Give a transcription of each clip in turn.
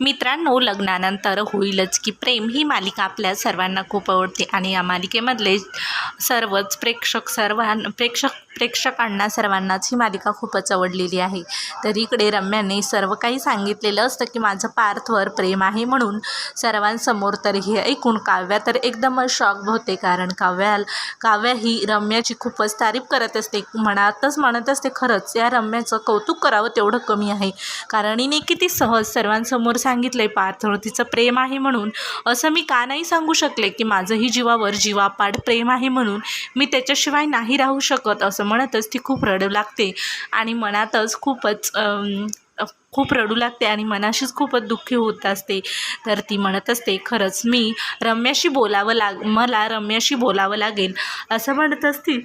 मित्रांनो लग्नानंतर होईलच की प्रेम ही मालिका आपल्या सर्वांना खूप आवडते आणि या मालिकेमधले सर्वच प्रेक्षक सर्वां प्रेक्षक प्रेक्षकांना सर्वांनाच ही मालिका खूपच आवडलेली आहे. तर इकडे रम्याने सर्व काही सांगितलेलं असतं की माझं पार्थवर प्रेम आहे म्हणून सर्वांसमोर तर हे ऐकून काव्या तर एकदमच शॉक होते कारण काव्या काव्या ही रम्याची खूपच तारीफ करत असते. मनातच म्हणत असते खरंच या रम्याचं कौतुक करावं तेवढं कमी आहे. कारण हिने किती सहज सर्वांसमोर सांगितलं आहे पार्थवर तिचं प्रेम आहे म्हणून. असं मी का नाही सांगू शकले की माझंही जीवावर जीवापाड प्रेम आहे म्हणून मी त्याच्याशिवाय नाही राहू शकत असं म्हणतच ती खूप रडू लागते आणि मनातच खूपच खूप रडू लागते आणि मनाशीच खूपच दुःखी होत असते. तर ती म्हणत असते खरंच मी रम्याशी बोलावं लाग मला रम्याशी बोलावं लागेल. असं म्हणत असते.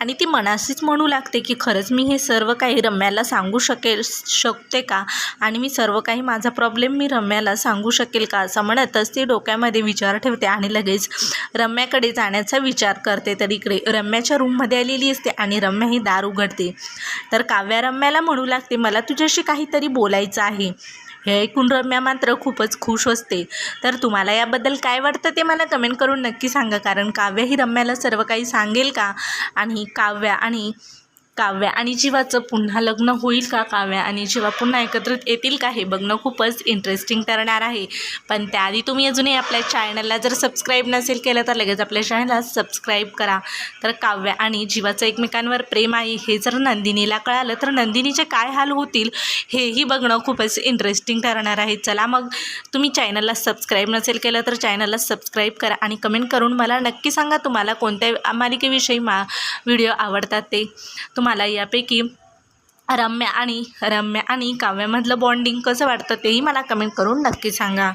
आणि ती मनाशीच म्हणू लागते की खरंच मी हे सर्व काही रम्याला सांगू शकेल शकते का? आणि मी सर्व काही माझा प्रॉब्लेम मी रम्याला सांगू शकेल का? असं म्हणतच ती डोक्यामध्ये विचार ठेवते आणि लगेच रम्याकडे जाण्याचा विचार करते. तर इकडे रम्याच्या रूममध्ये आलेली असते आणि रम्या ही दार उघडते. तर काव्या रम्याला म्हणू लागते मला तुझ्याशी काहीतरी बोलायचं आहे. हे ऐकून रम्या मात्र खूपच खुश असते. तर तुम्हाला याबद्दल काय वाटतं ते मला कमेंट करून नक्की सांगा. कारण काव्य ही रम्याला सर्व काही सांगेल का? आणि काव्या आणि काव्या आणि जीवाचं पुन्हा लग्न होईल का काव्या आणि जीवा पुन्हा एकत्रित येतील का हे बघणं खूपच इंटरेस्टिंग ठरणार आहे. पण त्याआधी तुम्ही अजूनही आपल्या चॅनलला जर सबस्क्राईब नसेल केलं तर लगेच आपल्या चॅनलला सबस्क्राईब करा. तर काव्या आणि जीवाचं एकमेकांवर प्रेम आहे हे जर नंदिनीला कळालं तर नंदिनीचे काय हाल होतील हेही बघणं खूपच इंटरेस्टिंग ठरणार आहे. चला मग तुम्ही चॅनलला सबस्क्राईब नसेल केलं तर चॅनलला सबस्क्राईब करा आणि कमेंट करून मला नक्की सांगा तुम्हाला कोणत्या मालिकेविषयी मा व्हिडिओ आवडतात ते. तुम्हाला यापैकी रम्या आणि रम्या आणि काव्यामधलं बॉन्डिंग कसं वाटतं तेही मला कमेंट करून नक्की सांगा.